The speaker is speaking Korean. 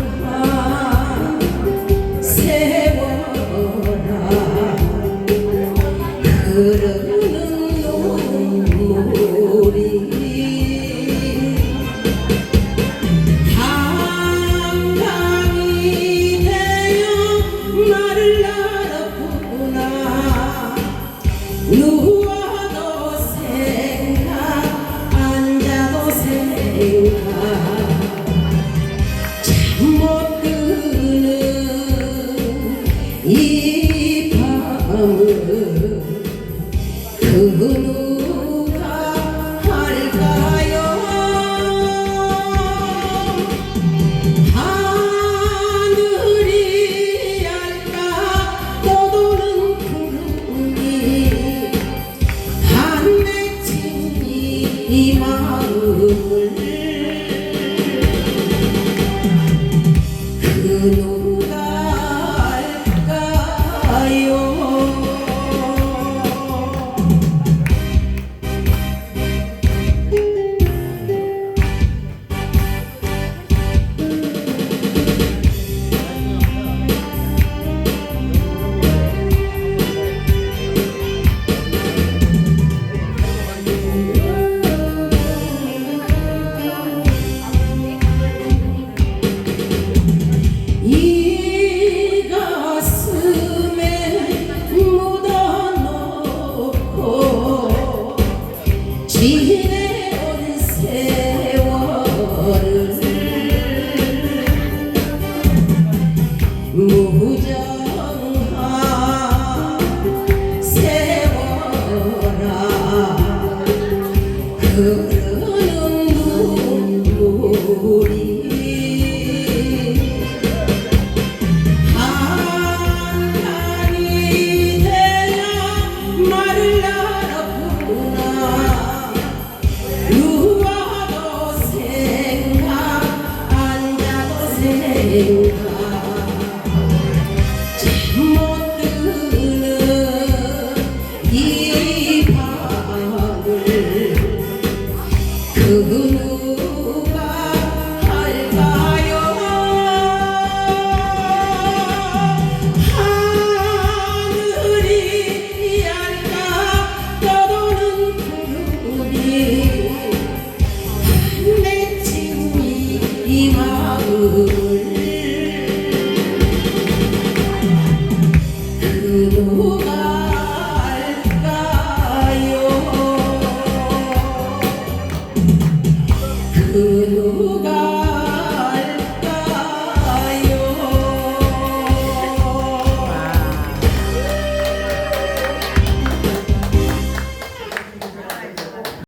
무정한 세월아 흐르는 눈물이 한강이 되어 나를 알아보구나 그 누가 할까요? 하늘이 얇까 떠도는 구름이 한 맺힌 이 마음을 그 누가 알까요 무정한 세월아 흐르는 눈물이 한간이 되어 말을 알아보나. 누워도 생각 앉아도 생각 누가 알까요? 그 누가